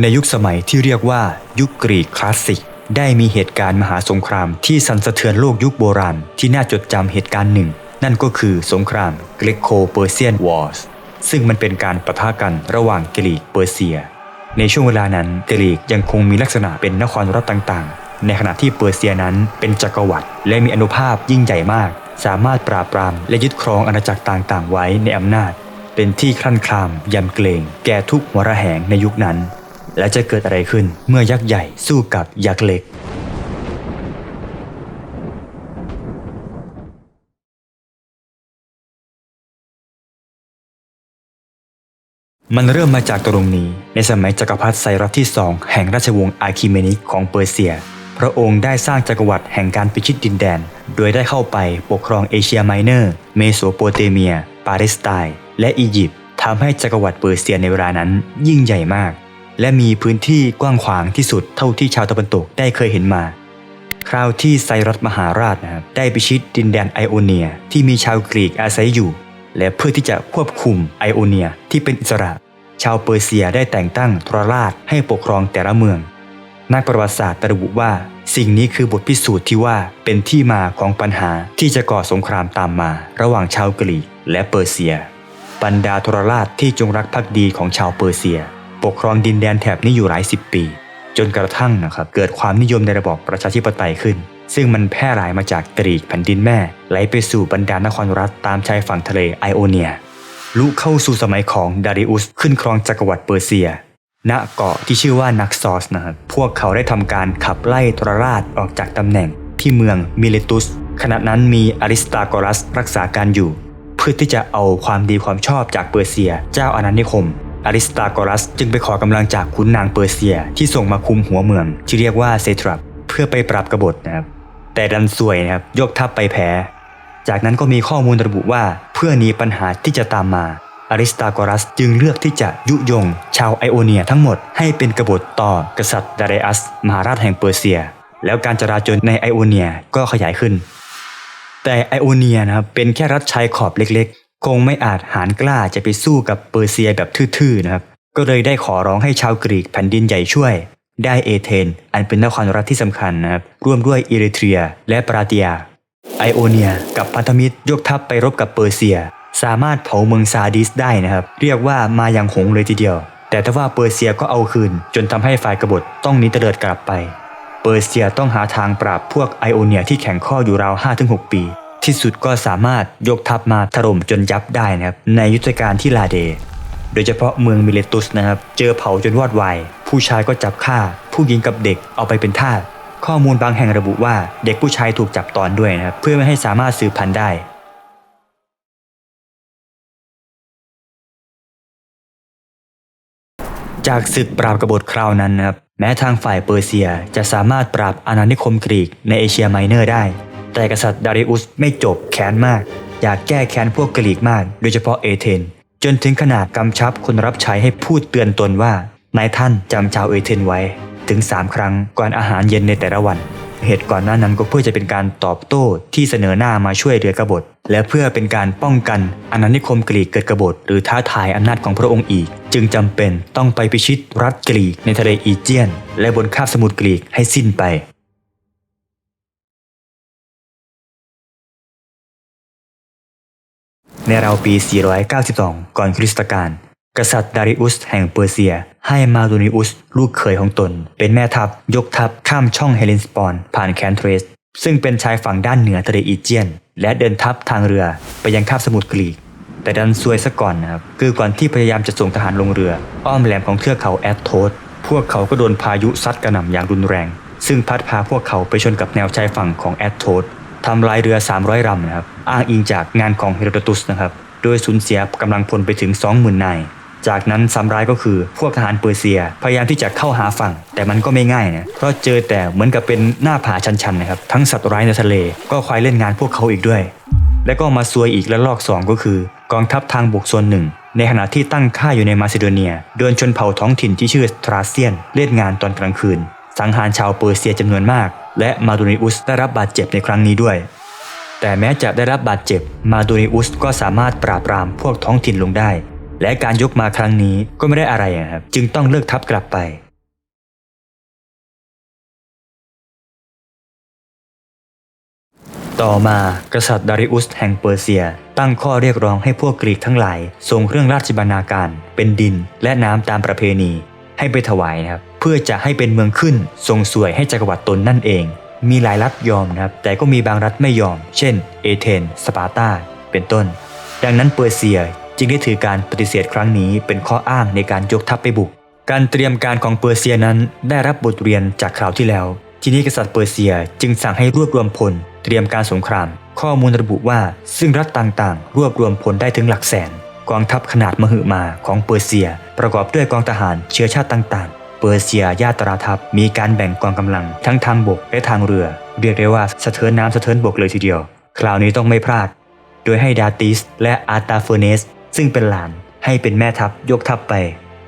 ในยุคสมัยที่เรียกว่ายุคกรีกคลาสสิก ได้มีเหตุการณ์มหาสงครามที่สั่นสะเทือนโลกยุคโบราณ ที่น่าจดจำเหตุการณ์หนึ่ง นั่นก็คือสงครามเกรโคเปอร์เซียนวอร์สซึ่งมันเป็นการปะทะกันระหว่างกรีกเปอร์เซีย ในช่วงเวลานั้นกรีกยังคงมีลักษณะเป็นนครรัฐต่างๆ ในขณะที่เปอร์เซียนั้นเป็นจักรวรรดิและมีอนุภาพยิ่งใหญ่มาก สามารถปราบปรามและยึดครองอาณาจักรต่างๆ ไว้ในอำนาจ เป็นที่คลั่นคลามยำเกรงแก่ทุกหัวระแหงในยุคนั้น และจะเกิดอะไรขึ้นเมื่อยักษ์ใหญ่สู้กับยักษ์เล็ก มันเริ่มมาจากตรงนี้ ในสมัยจักรพรรดิไซรัสที่สองแห่งราชวงศ์อาร์คิเมนิกของเปอร์เซีย พระองค์ได้สร้างจักรวรรดิแห่งการพิชิตดินแดน โดยได้เข้าไปปกครองเอเชียไมเนอร์ เมโสโปเตเมีย ปาเลสไตน์และอียิปต์ทำให้จักรวรรดิเปอร์เซียในเวลานั้นยิ่งใหญ่มาก และมีพื้นที่กว้างขวางที่สุดเท่าที่ชาวตะวันตกได้เคยเห็นมา คราวที่ไซรัสมหาราชนะครับได้พิชิตดินแดนไอโอเนียที่มีชาวกรีกอาศัยอยู่ และเพื่อที่จะควบคุมไอโอเนียที่เป็นอิสระ ชาวเปอร์เซียได้แต่งตั้งทรราชให้ปกครองแต่ละเมือง นักประวัติศาสตร์ระบุว่า สิ่งนี้คือบทพิสูจน์ที่ว่าเป็นที่มาของปัญหาที่จะก่อสงครามตามมา ระหว่างชาวกรีกและเปอร์เซีย บรรดาทรราชที่จงรักภักดีของชาวเปอร์เซีย ปกครองดินแดนแถบนี้อยู่หลายสิบปี จนกระทั่งนะครับเกิดความนิยมในระบอบประชาธิปไตยขึ้น ซึ่งมันแพร่หลายมาจากกรีกแผ่นดินแม่ ไหลไปสู่บรรดานครรัฐตามชายฝั่งทะเลไอโอเนียลุเข้าสู่สมัยของดาริอุสขึ้นครองจักรวรรดิเปอร์เซีย ณเกาะที่ชื่อว่านักซอสนะครับพวกเขาได้ทำการขับไล่ทรราชออกจากตำแหน่งที่เมืองมิเลตุสขณะนั้นมีอริสตากอรัสรักษาการอยู่ เพื่อที่จะเอาความดีความชอบจากเปอร์เซีย เจ้าอาณานิคม อริสตากอรัสจึงไปขอกำลังจากขุนนางเปอร์เซียที่ส่งมาคุมหัวเมือง ที่เรียกว่าเซทรัปเพื่อไปปราบกบฏนะครับแต่ดันซวยนะครับยกทัพไปแพ้ จากนั้นก็มีข้อมูลระบุว่าเพื่อหนีปัญหาที่จะตามมาอริสตากอรัสจึงเลือกที่จะยุยง ชาวไอโอเนียทั้งหมดให้เป็นกบฏต่อกษัตริย์ดาเรอัส มหาราชแห่งเปอร์เซีย แล้วการจราจรในไอโอเนียก็ขยายขึ้น แต่ไอโอเนียนะครับเป็นแค่รัฐชายขอบเล็ก คงไม่อาจหารกล้าจะไปสู้กับเปอร์เซียแบบทื่อๆนะครับ ก็เลยได้ขอร้องให้ชาวกรีกแผ่นดินใหญ่ช่วย ได้เอเธน อันเป็นนครรัฐที่สำคัญนะครับ ร่วมด้วยอิริเทรีย และปราเตียไอโอเนีย กับพันธมิตรยกทัพไปรบกับเปอร์เซีย สามารถเผาเมืองซาดิสได้นะครับ เรียกว่ามาอย่างหงเลยทีเดียว แต่ถ้าว่าเปอร์เซียก็เอาคืน จนทำให้ฝ่ายกบฏต้องหนีเตลิดกลับไป เปอร์เซียต้องหาทางปราบพวกไอโอเนียที่แข็งข้ออยู่ราว 5-6 ปี ที่สุดก็สามารถยกทัพมาถล่มจนยับได้นะครับในยุทธการที่ลาเด โดยเฉพาะเมืองมิเลตุสนะครับ เจอเผาจนวอดวาย ผู้ชายก็จับฆ่า ผู้หญิงกับเด็กเอาไปเป็นทาสข้อมูลบางแห่งระบุว่าเด็กผู้ชายถูกจับตอนด้วยนะครับเพื่อไม่ให้สามารถสืบพันธุ์ได้จากศึกปราบกบฏคราวนั้นนะครับแม้ทางฝ่ายเปอร์เซียจะสามารถปราบอาณานิคมกรีกในเอเชียไมเนอร์ได้ แต่กษัตริย์ดาริอุสไม่จบแค้นมาก อยากแก้แค้นพวกกรีกมาก โดยเฉพาะเอเธน จนถึงขนาดกำชับคนรับใช้ให้พูดเตือนตนว่านายท่านจำชาวเอเธนไว้ ถึง 3 ครั้งก่อนอาหารเย็นในแต่ละวัน เหตุก่อนหน้านั้นก็เพื่อจะเป็นการตอบโต้ที่เสนอหน้ามาช่วยเหลือกบฏ และเพื่อเป็นการป้องกันอาณานิคมกรีกเกิดกบฏ หรือท้าทายอำนาจของพระองค์อีก จึงจำเป็นต้องไปพิชิตรัฐกรีกในทะเลอีเจียน และบนคาบสมุทรกรีกให้สิ้นไป ในราวปี 492 ก่อนคริสตกาลกษัตริย์ดาริอุสแห่งเปอร์เซีย ให้มาดูนิอุส ลูกเขยของตน เป็นแม่ทัพ ยกทัพข้ามช่องเฮเลนสปอน ผ่านแคนเทรส ซึ่งเป็นชายฝั่งด้านเหนือทะเลอีเจียน และเดินทัพทางเรือไปยังคาบสมุทรกรีก แต่ดันซวยซะก่อนนะครับ คือก่อนที่พยายามจะส่งทหารลงเรือ อ้อมแหลมของเทือกเขาแอตโทสพวกเขาก็โดนพายุซัดกระหน่ำอย่างรุนแรง ซึ่งพัดพาพวกเขาไปชนกับแนวชายฝั่งของแอตโทส ทำลายเรือ 300ลำนะครับ อ้างอิงจากงานของเฮโรโดตุสนะครับ โดยสูญเสียกำลังพลไปถึง 20,000นาย จากนั้นซ้ำร้ายก็คือพวกทหารเปอร์เซีย พยายามที่จะเข้าหาฝั่ง แต่มันก็ไม่ง่ายนะ เพราะเจอแต่เหมือนกับเป็นหน้าผาชันๆนะครับ ทั้งสัตว์ร้ายในทะเล ก็คอยเล่นงานพวกเขาอีกด้วย และก็มาซวยอีกและลอกสองก็คือกองทัพทางบกส่วนหนึ่งในขณะที่ตั้งค่าอยู่ในมาซิโดเนียโดนชนเผ่าท้องถิ่นที่ชื่อทราเซียน เล่นงานตอนกลางคืน สังหารชาวเปอร์เซียจำนวนมาก และมาดูนิอุสได้รับบาดเจ็บในครั้งนี้ด้วย แต่แม้จะได้รับบาดเจ็บ มาดูนิอุสก็สามารถปราบปรามพวกท้องถิ่นลงได้ และการยกมาครั้งนี้ก็ไม่ได้อะไรนะครับจึงต้องเลิกทับกลับไปต่อมากษัตริย์ดาริอุสแห่งเปอร์เซีย ตั้งข้อเรียกร้องให้พวกกรีกทั้งหลายส่งเครื่องราชบรรณาการ เป็นดินและน้ำตามประเพณี ให้ไปถวายนะครับ พื่อจะให้เป็นเมืองขึ้น ทรงสวยให้จักรวรรดิตนนั่นเอง มีหลายรัฐยอมนะครับ แต่ก็มีบางรัฐไม่ยอม เช่น เอเธนสปาร์ตา เป็นต้น ดังนั้นเปอร์เซียจึงได้ถือการปฏิเสธครั้งนี้เป็นข้ออ้างในการยกทัพไปบุก การเตรียมการของเปอร์เซียนั้นได้รับบทเรียนจากคราวที่แล้ว ทีนี้กษัตริย์เปอร์เซียจึงสั่งให้รวบรวมพล เตรียมการสงคราม ข้อมูลระบุว่าซึ่งรัฐต่างๆ รวบรวมพลได้ถึงหลักแสน กองทัพขนาดมหึมาของเปอร์เซีย ประกอบด้วยกองทหารเชื้อชาติต่างๆ เปอร์เซียญาตราทัพ มีการแบ่งกองกำลังทั้งทางบกและทางเรือ เรียกได้ว่าสะเทินน้ำสะเทินบกเลยทีเดียว คราวนี้ต้องไม่พลาด โดยให้ดาติสและอาตาเฟเนส ซึ่งเป็นหลานให้เป็นแม่ทัพยกทัพไป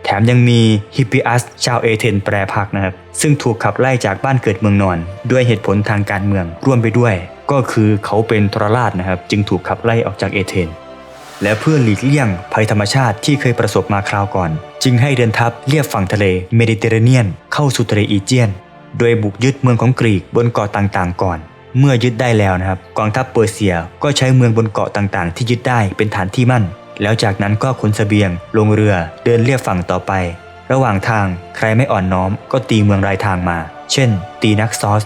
แถมยังมีฮิปปิอัสชาวเอเธนแปรพักนะครับ ซึ่งถูกขับไล่จากบ้านเกิดเมืองนอน ด้วยเหตุผลทางการเมืองร่วมไปด้วย ก็คือเขาเป็นทรราชนะครับ จึงถูกขับไล่ออกจากเอเธน และเพื่อหลีกเลี่ยงภัยธรรมชาติที่เคยประสบมาคราวก่อน จึงให้เดินทัพเลียบฝั่งทะเลเมดิเตอร์เรเนียน เข้าสู่ทะเลอีเจียน โดยบุกยึดเมืองของกรีกบนเกาะต่างๆ ก่อน เมื่อยึดได้แล้วนะครับกองทัพเปอร์เซียก็ใช้เมืองบนเกาะต่างๆ ที่ยึดได้เป็นฐานที่มั่น แล้วจากนั้นก็ขนเสบียง ลงเรือเดินเลียบฝั่งต่อไป ระหว่างทางใครไม่อ่อนน้อม ก็ตีเมืองรายทางมา เช่น ตีนักซอส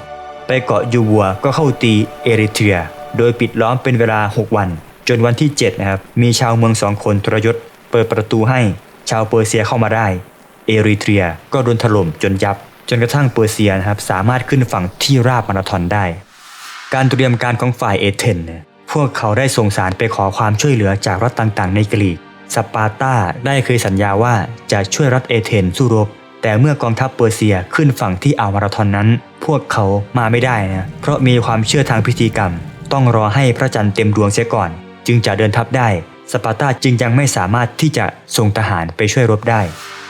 ไปเกาะยูวัวก็เข้าตีเอริเทรีย โดยปิดล้อมเป็นเวลา 6 วัน จนวันที่7นะครับมีชาวเมืองสองคนทรยศเปิดประตูให้ชาวเปอร์เซียเข้ามาได้ เอริเทรียก็โดนถล่มจนยับ จนกระทั่งเปอร์เซียนะครับสามารถขึ้นฝั่งที่ราบมาราธอนได้ การเตรียมการของฝ่ายเอเธนพวกเขาได้ส่งสารไปขอความช่วยเหลือจากรัฐต่างๆ ในกรีกสปาร์ตาได้เคยสัญญาว่าจะช่วยรัฐเอเธนสู้รบ แต่เมื่อกองทัพเปอร์เซียขึ้นฝั่งที่อ่าวมาราธอนนั้น พวกเขามาไม่ได้นะเพราะมีความเชื่อทางพิธีกรรม ต้องรอให้พระจันทร์เต็มดวงเสียก่อน จึงจะเดินทัพได้ สปาร์ตาจึงยังไม่สามารถที่จะส่งทหารไปช่วยรบได้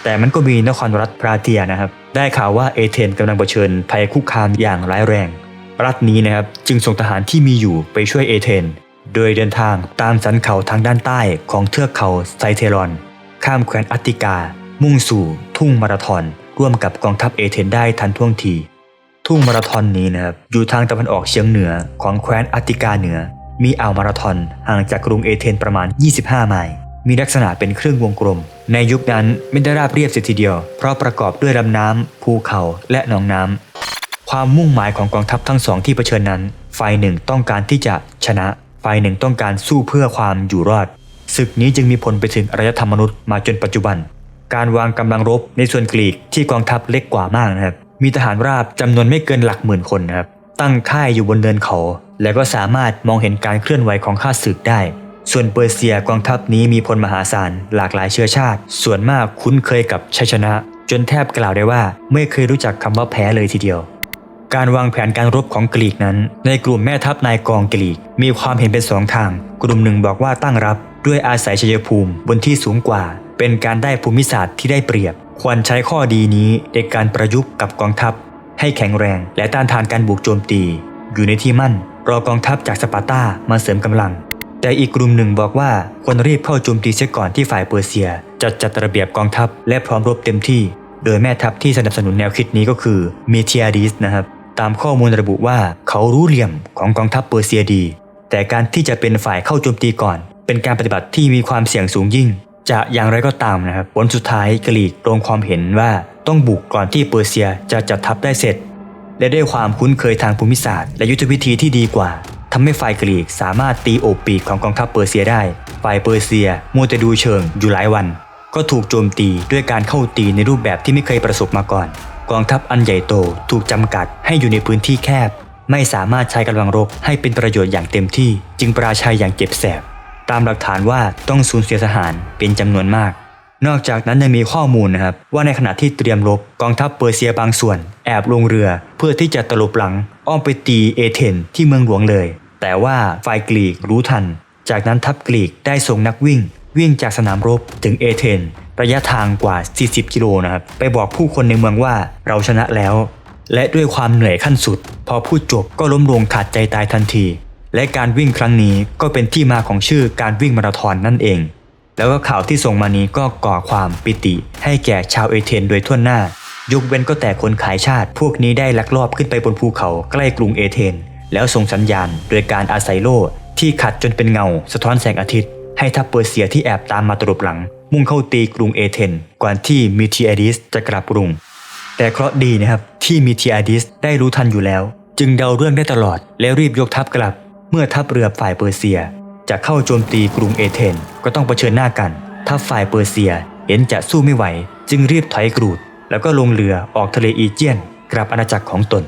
แต่มันก็มีนครรัฐพราเทียนะครับ ได้ข่าวว่าเอเธนกำลังเผชิญภัยคุกคามอย่างร้ายแรง รัฐนี้นะครับจึงส่งทหารที่มีอยู่ไปช่วยเอเธน โดยเดินทางตามสันเขาทางด้านใต้ของเทือกเขาไซเทรอน ข้ามแคว้นอัตติกา มุ่งสู่ทุ่งมาราธอนร่วมกับกองทัพเอเธนได้ทันท่วงที ทุ่งมาราธอนนี้นะครับอยู่ทางตะวันออกเฉียงเหนือของแคว้นอัตติกาเหนือ มีอ่าวมาราธอนห่างจากกรุงเอเธนประมาณ 25 ไมล์มีลักษณะเป็นเครื่องวงกลม ในยุคนั้นไม่ได้ราบเรียบเสียทีเดียว เพราะประกอบด้วยลำน้ำภูเขาและหนองน้ำ ความมุ่งหมายของกองทัพทั้งสองที่เผชิญนั้น ฝ่ายหนึ่งต้องการที่จะชนะ ฝ่ายหนึ่งต้องการสู้เพื่อความอยู่รอด ศึกนี้จึงมีผลไปถึงอารยธรรมมนุษย์มาจนปัจจุบัน การวางกำลังรบในส่วนกรีกที่กองทัพเล็กกว่ามากนะครับ มีทหารราบจำนวนไม่เกินหลักหมื่นคนนะครับ ตั้งค่ายอยู่บนเนินเขา และก็สามารถมองเห็นการเคลื่อนไหวของข้าศึกได้ ส่วนเปอร์เซียกองทัพนี้มีพลมหาศาลหลากหลายเชื้อชาติ ส่วนมากคุ้นเคยกับชัยชนะ จนแทบกล่าวได้ว่าไม่เคยรู้จักคำว่าแพ้เลยทีเดียว การวางแผนการรบของกรีกนั้น ในกลุ่มแม่ทัพนายกองกรีก มีความเห็นเป็นสองทาง กลุ่มหนึ่งบอกว่าตั้งรับ ด้วยอาศัยชัยภูมิบนที่สูงกว่า เป็นการได้ภูมิศาสตร์ที่ได้เปรียบ ควรใช้ข้อดีนี้ในการประยุกต์กับกองทัพ ให้แข็งแรง และต้านทานการบุกโจมตี อยู่ในที่มั่น รอกองทัพจากสปาร์ตามาเสริมกำลัง แต่อีกกลุ่มหนึ่งบอกว่าควรรีบเข้าโจมตีเสียก่อนที่ฝ่ายเปอร์เซียจะจัดระเบียบกองทัพและพร้อมรบเต็มที่ โดยแม่ทัพที่สนับสนุนแนวคิดนี้ก็คือเมเทียดิสนะครับ ตามข้อมูลระบุว่าเขารู้เหลี่ยมของกองทัพเปอร์เซียดี แต่การที่จะเป็นฝ่ายเข้าโจมตีก่อน เป็นการปฏิบัติที่มีความเสี่ยงสูงยิ่ง จะอย่างไรก็ตามนะครับผลสุดท้ายกรีกตรงความเห็นว่าต้องบุกก่อนที่เปอร์เซียจะจัดทัพได้เสร็จ และด้วยความคุ้นเคยทางภูมิศาสตร์และยุทธวิธีที่ดีกว่าทำให้ฝ่ายกรีกสามารถตีโอบปีกของกองทัพเปอร์เซียได้ ฝ่ายเปอร์เซียมัวแต่ดูเชิงอยู่หลายวัน ก็ถูกโจมตีด้วยการเข้าตีในรูปแบบที่ไม่เคยประสบมาก่อน กองทัพอันใหญ่โตถูกจำกัดให้อยู่ในพื้นที่แคบ ไม่สามารถใช้กำลังรบให้เป็นประโยชน์อย่างเต็มที่ จึงปราชัยอย่างเจ็บแสบ ตามหลักฐานว่าต้องสูญเสียทหารเป็นจำนวนมาก นอกจากนั้นยังมีข้อมูลนะครับว่าในขณะที่เตรียมรบกองทัพเปอร์เซียบางส่วน แอบลงเรือเพื่อที่จะตลบหลัง อ้อมไปตีเอเธนที่เมืองหลวงเลย แต่ว่าฝ่ายกรีกรู้ทัน จากนั้นทัพกรีกได้ส่งนักวิ่ง วิ่งจากสนามรบถึงเอเธนระยะทางกว่า 40 กิโลนะครับไปบอกผู้คนในเมืองว่าเราชนะแล้ว และด้วยความเหนื่อยขั้นสุด พอพูดจบก็ล้มลงขาดใจตายทันที และการวิ่งครั้งนี้ก็เป็นที่มาของชื่อการวิ่งมาราธอนนั่นเอง แล้วก็ข่าวที่ส่งมานี้ก็ก่อความปิติ ให้แก่ชาวเอเธนโดยทั่วหน้ายกเว้นก็แต่คนขายชาติ พวกนี้ได้ลักลอบขึ้นไปบนภูเขาใกล้กรุงเอเธนแล้วส่งสัญญาณโดยการอาศัยโล่ที่ขัดจนเป็นเงา สะท้อนแสงอาทิตย์ ให้ทัพเปอร์เซียที่แอบตามมาตรบหลัง มุ่งเข้าตีกรุงเอเธนก่อนที่มิทิอดิสจะกลับกรุง แต่เคราะห์ดีนะครับที่มิทิอาดิสได้รู้ทันอยู่แล้ว จึงเดาเรื่องได้ตลอดแล้วรีบยกทัพกลับ เมื่อทัพเรือฝ่ายเปอร์เซีย จะเข้าโจมตีกรุงเอเธนก็ต้องเผชิญหน้ากันทัพฝ่ายเปอร์เซียเห็นจะสู้ไม่ไหว จึงรีบถอยกรูด แล้วก็ลงเรือออกทะเลอีเจียนกลับอาณาจักรของตน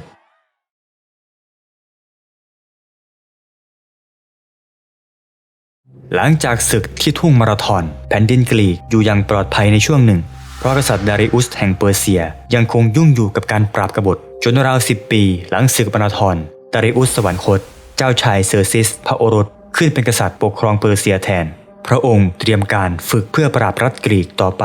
หลังจากศึกที่ทุ่งมาราธอนแผ่นดินกรีกอยู่อย่างปลอดภัยในช่วงหนึ่ง เพราะกษัตริย์ดาริอุสแห่งเปอร์เซียยังคงยุ่งอยู่กับการปราบกบฏจนราวสิบปี หลังศึกมาราธอนดาริอุสสวรรคต เจ้าชายเซอร์ซิส พระโอรส ขึ้นเป็นกษัตริย์ปกครองเปอร์เซียแทน พระองค์เตรียมการฝึกเพื่อปราบรัฐกรีกต่อไป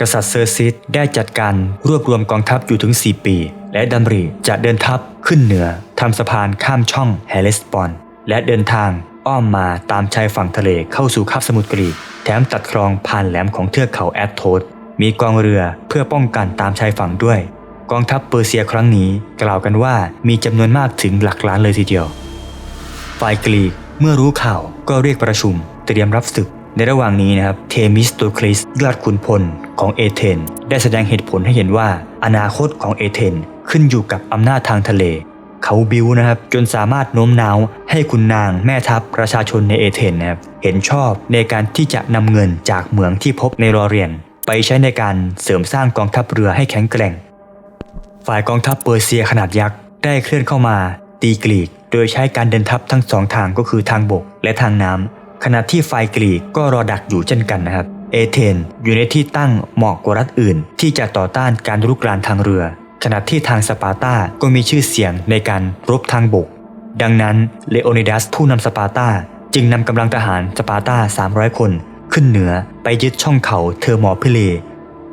กษัตริย์เซอร์ซิสได้จัดการรวบรวมกองทัพอยู่ถึง 4 ปี และดำริจะเดินทัพขึ้นเหนือทำสะพานข้ามช่องเฮเลสปอน และเดินทางอ้อมมาตามชายฝั่งทะเลเข้าสู่คาบสมุทรกรีก แถมตัดคลองผ่านแหลมของเทือกเขาแอตโทสมีกองเรือเพื่อป้องกันตามชายฝั่งด้วย กองทัพเปอร์เซียครั้งนี้กล่าวกันว่ามีจำนวนมากถึงหลักล้านเลยทีเดียว ฝ่ายกรีก เมื่อรู้ข่าวก็เรียกประชุม เตรียมรับศึก ในระหว่างนี้นะครับเทมิสโตคลิสยอดขุนพลของเอเธนได้แสดงเหตุผลให้เห็นว่า อนาคตของเอเธนขึ้นอยู่กับอำนาจทางทะเล เขาบิวนะครับจนสามารถโน้มน้าวให้คุณนางแม่ทัพประชาชนในเอเธนนะครับเห็นชอบในการที่จะนำเงินจากเหมืองที่พบในรอเรียน ไปใช้ในการเสริมสร้างกองทัพเรือให้แข็งแกร่ง ฝ่ายกองทัพเปอร์เซียขนาดยักษ์ได้เคลื่อนเข้ามาตีกรีก โดยใช้การเดินทัพทั้งสองทางก็คือทางบกและทางน้ำขณะที่ฝ่ายกรีกก็รอดักอยู่เช่นกันนะครับ เอเธนอยู่ในที่ตั้งเหมาะกว่ารัฐอื่น ที่จะต่อต้านการรุกรานทางเรือ ขณะที่ทางสปาร์ตาก็มีชื่อเสียงในการรบทางบก ดังนั้นเลโอนิดัสผู้นำสปาร์ตาจึงนำกำลังทหารสปาร์ตา300 คนขึ้นเหนือไปยึดช่องเขาเทอร์มอพิเล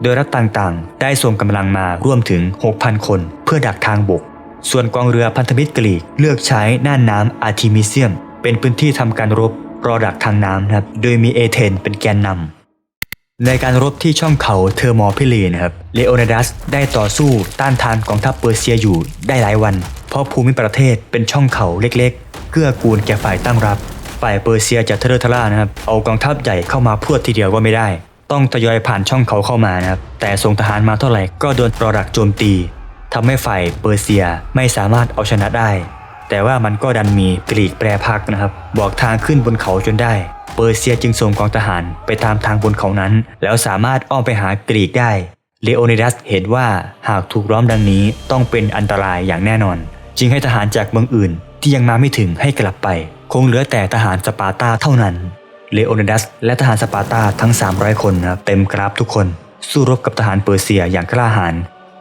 โดยรัฐต่างๆ ได้ส่งกำลังมาร่วมถึง 6,000 คน เพื่อดักทางบก ส่วนกองเรือพันธมิตรกรีกเลือกใช้น่านน้ำอาร์ทิมิเซียม เป็นพื้นที่ทำการรบรอดักทางน้ำนะครับ โดยมีเอเธนเป็นแกนนำในการรบที่ช่องเขาเทอร์มอพิเลนะครับเลโอนิดัสได้ต่อสู้ต้านทานกองทัพเปอร์เซียอยู่ได้หลายวัน เพราะภูมิประเทศเป็นช่องเขาเล็กๆ เกื้อกูลแก่ฝ่ายตั้งรับ ฝ่ายเปอร์เซียจะทเลทล่านะครับเอากองทัพใหญ่เข้ามาพรวดทีเดียวก็ไม่ได้ ต้องทยอยผ่านช่องเขาเข้ามานะครับแต่ส่งทหารมาเท่าไหร่ก็โดนรอดักโจมตี ทำให้ฝ่ายเปอร์เซียไม่สามารถเอาชนะได้ แต่ว่ามันก็ดันมีกรีกแปรพักนะครับ บอกทางขึ้นบนเขาจนได้ เปอร์เซียจึงส่งกองทหารไปตามทางบนเขานั้น แล้วสามารถอ้อมไปหากรีกได้เลโอนิดัสเห็นว่าหากถูกล้อมดังนี้ต้องเป็นอันตรายอย่างแน่นอน จึงให้ทหารจากเมืองอื่น ที่ยังมาไม่ถึงให้กลับไป คงเหลือแต่ทหารสปาร์ตาเท่านั้นเลโอนิดัสและทหารสปาร์ตาทั้ง 300 คนนะครับเต็มกราฟทุกคน สู้รบกับทหารเปอร์เซียอย่างกล้าหาญ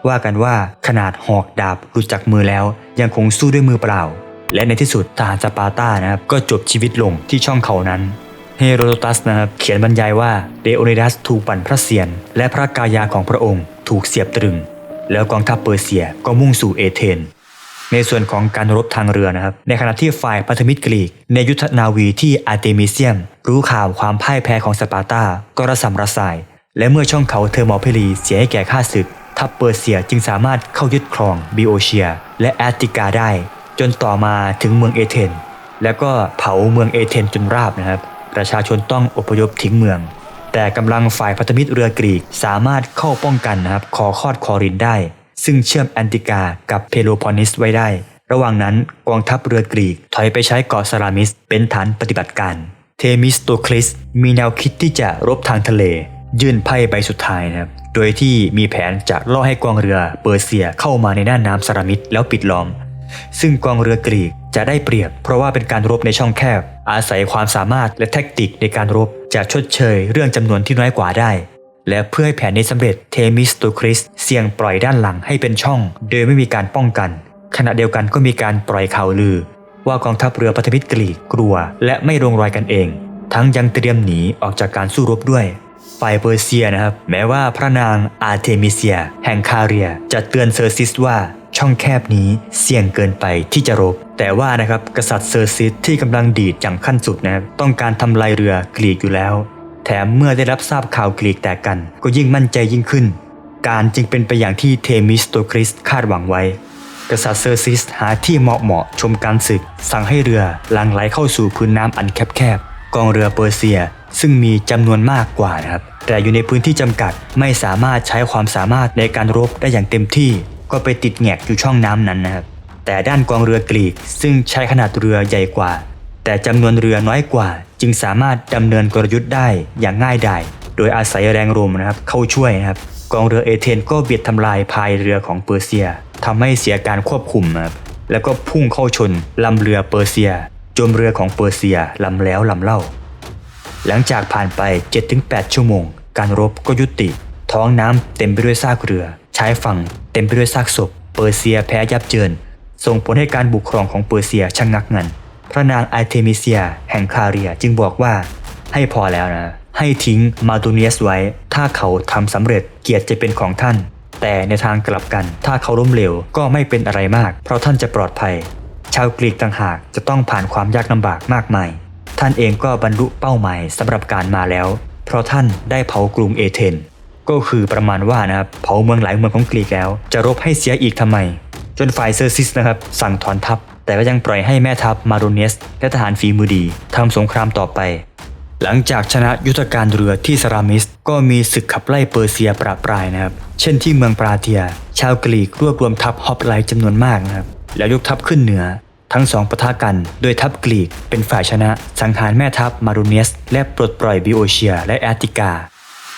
ว่ากันว่าขนาดหอกดาบหลุดจากมือแล้ว ยังคงสู้ด้วยมือเปล่า และในที่สุดทหารสปาร์ตานะครับก็จบชีวิตลงที่ช่องเขานั้นเฮโรโดตัสนะครับเขียนบรรยายว่าเลโอนิดัสถูกปั่นพระเศียรและพระกายาของพระองค์ถูกเสียบตรึง แล้วกองทัพเปอร์เซียก็มุ่งสู่เอเธนในส่วนของการรบทางเรือนะครับ ในขณะที่ฝ่ายพันธมิตรกรีก ในยุทธนาวีที่อาร์เตมิเซียม รู้ข่าวความพ่ายแพ้ของสปาร์ตาก็ระสำระสาย และเมื่อช่องเขาเทอร์มอลเพลีเสียให้แก่ข้าศึก ทัพเปอร์เซียจึงสามารถเข้ายึดครองบิโอเชีย และแอติกาได้ จนต่อมาถึงเมืองเอเธนแล้วก็เผาเมืองเอเธนจนราบนะครับ ประชาชนต้องอพยพทิ้งเมือง แต่กำลังฝ่ายพันธมิตรเรือกรีกสามารถเข้าป้องกันนะครับคอคอดคอรินได้ ซึ่งเชื่อมแอนติกากับเพโลพอนิสไว้ได้ ระหว่างนั้นกองทัพเรือกรีกถอยไปใช้เกาะซารามิส เป็นฐานปฏิบัติการ เทมิสโตคลิสมีแนวคิดที่จะรบทางทะเล ยื่นไพ่ใบสุดท้ายนะครับ โดยที่มีแผนจะล่อให้กองเรือเปอร์เซียเข้ามาในน่านน้ำซารามิสแล้วปิดล้อม ซึ่งกองเรือกรีกจะได้เปรียบ เพราะว่าเป็นการรบในช่องแคบ อาศัยความสามารถและแทคนิคในการรบจะชดเชยเรื่องจำนวนที่น้อยกว่าได้ และเพื่อให้แผนนี้สำเร็จเทมิสโตคริสเสี่ยงปล่อยด้านหลังให้เป็นช่อง โดยไม่มีการป้องกัน ขณะเดียวกันก็มีการปล่อยข่าวลือ ว่ากองทัพเรือพันธมิตรกรีกกลัว และไม่ลงรอยกันเอง ทั้งยังเตรียมหนีออกจากการสู้รบด้วย ฝ่ายเปอร์เซียนะครับ แม้ว่าพระนางอาร์เทมิเซีย แห่งคาเรีย จะเตือนเซอร์ซิสว่าช่องแคบนี้เสี่ยงเกินไปที่จะรบ แต่ว่านะครับกษัตริย์เซอร์ซิสที่กำลังดีดอย่างขั้นสุดนะครับต้องการทำลายเรือกรีกอยู่แล้ว แถมเมื่อได้รับทราบข่าวกรีกแตกกัน ก็ยิ่งมั่นใจยิ่งขึ้น การจึงเป็นไปอย่างที่เทมิสโตคริสคาดหวังไว้ กษัตริย์เซอร์ซิสหาที่เหมาะเหมาะชมการศึก สั่งให้เรือลังไหลเข้าสู่พื้นน้ำอันแคบๆกองเรือเปอร์เซีย ซึ่งมีจำนวนมากกว่านะครับ แต่อยู่ในพื้นที่จำกัดไม่สามารถใช้ความสามารถในการรบได้อย่างเต็มที่ ก็ไปติดแงกอยู่ช่องน้ำนั้นนะครับ แต่ด้านกองเรือกรีก ซึ่งใช้ขนาดเรือใหญ่กว่า แต่จำนวนเรือน้อยกว่า จึงสามารถดำเนินกลยุทธ์ได้อย่างง่ายดายโดยอาศัยแรงลมนะครับเข้าช่วยนะครับ กองเรือเอเธนก็เบียดทำลายพายเรือของเปอร์เซียทำให้เสียการควบคุมนะครับแล้วก็พุ่งเข้าชนลำเรือเปอร์เซีย จมเรือของเปอร์เซียลำแล้วลำเล่า หลังจากผ่านไป 7-8 ชั่วโมง การรบก็ยุติ ท้องน้ำเต็มไปด้วยซากเรือ ชายฝั่งเต็มไปด้วยซากศพ เปอร์เซียแพ้ยับเยิน ส่งผลให้การบุกครองของเปอร์เซียชะงงักงัน พระนางไอเทมิเซีย แห่งคาเรียจึงบอกว่า ให้พอแล้วนะ ให้ทิ้งมาตูเนียสไว้ ถ้าเขาทำสำเร็จเกียรติจะเป็นของท่าน แต่ในทางกลับกัน ถ้าเขาล้มเหลวก็ไม่เป็นอะไรมาก เพราะท่านจะปลอดภัย ชาวกรีกต่างหากจะต้องผ่านความยากลำบากมากมาย ท่านเองก็บรรลุเป้าหมายสำหรับการมาแล้ว เพราะท่านได้เผากรุงเอเธนก็คือประมาณว่านะครับเผาเมืองหลายเมืองของกรีกแล้ว จะรบให้เสียอีกทำไม จนฝ่ายเซอร์ซิสนะครับ สั่งถอนทัพ แต่ก็ยังปล่อยให้แม่ทัพมาโรเนสและทหารฝีมือดีทำสงครามต่อไป หลังจากชนะยุทธการเรือที่ซารามิส ก็มีศึกขับไล่เปอร์เซียปราบปรายนะครับ เช่นที่เมืองปราเทีย ชาวกรีกรวบรวมทัพฮอปไลท์จำนวนมากนะครับแล้วยกทัพขึ้นเหนือ ทั้งสองปะทะกัน โดยทัพกรีกเป็นฝ่ายชนะ สังหารแม่ทัพมารูเนส และปลดปล่อยบิโอเชีย และแอติกา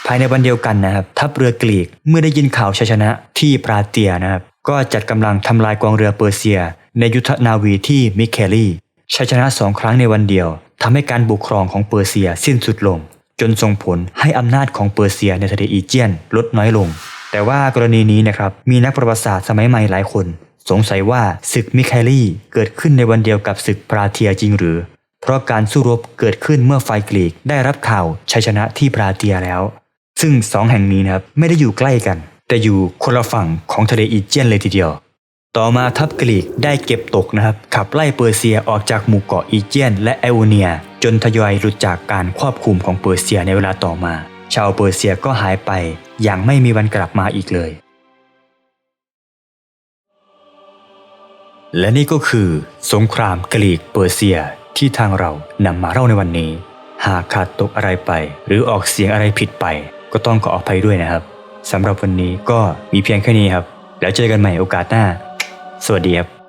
ภายในวันเดียวกันนะครับ ทัพเรือกรีกเมื่อได้ยินข่าวชัยชนะที่ปราเตียนะครับ ก็จัดกำลังทำลายกองเรือเปอร์เซีย ในยุทธนาวีที่มิเคลีชัยชนะสองครั้งในวันเดียวทำให้การบุกครองของเปอร์เซียสิ้นสุดลง จนส่งผลให้อำนาจของเปอร์เซียในทะเลอีเจียนลดน้อยลง แต่ว่ากรณีนี้นะครับมีนักประวัติศาสตร์สมัยใหม่หลายคน สงสัยว่าศึกมิเคลีเกิดขึ้นในวันเดียวกับศึกปราเทียจริงหรือ เพราะการสู้รบเกิดขึ้นเมื่อฝ่ายกรีกได้รับข่าวชัยชนะที่ปราเทียแล้ว ซึ่งสองแห่งนี้นะครับไม่ได้อยู่ใกล้กัน แต่อยู่คนละฝั่งของทะเลอีเจียนเลยทีเดียว ต่อมาทัพกรีกได้เก็บตกนะครับขับไล่เปอร์เซียออกจากหมู่เกาะอีเจียน และไอโอเนีย จนทยอยหลุดจากการควบคุมของเปอร์เซียในเวลาต่อมา ชาวเปอร์เซียก็หายไปอย่างไม่มีวันกลับมาอีกเลย และนี่ก็คือสงครามกรีกเปอร์เซียที่ทางเรานำมาเล่าในวันนี้ หากขาดตกอะไรไป หรือออกเสียงอะไรผิดไป ก็ต้องขออภัยด้วยนะครับสำหรับวันนี้ก็มีเพียงแค่นี้ครับ แล้วเจอกันใหม่โอกาสหน้า สวัสดีครับ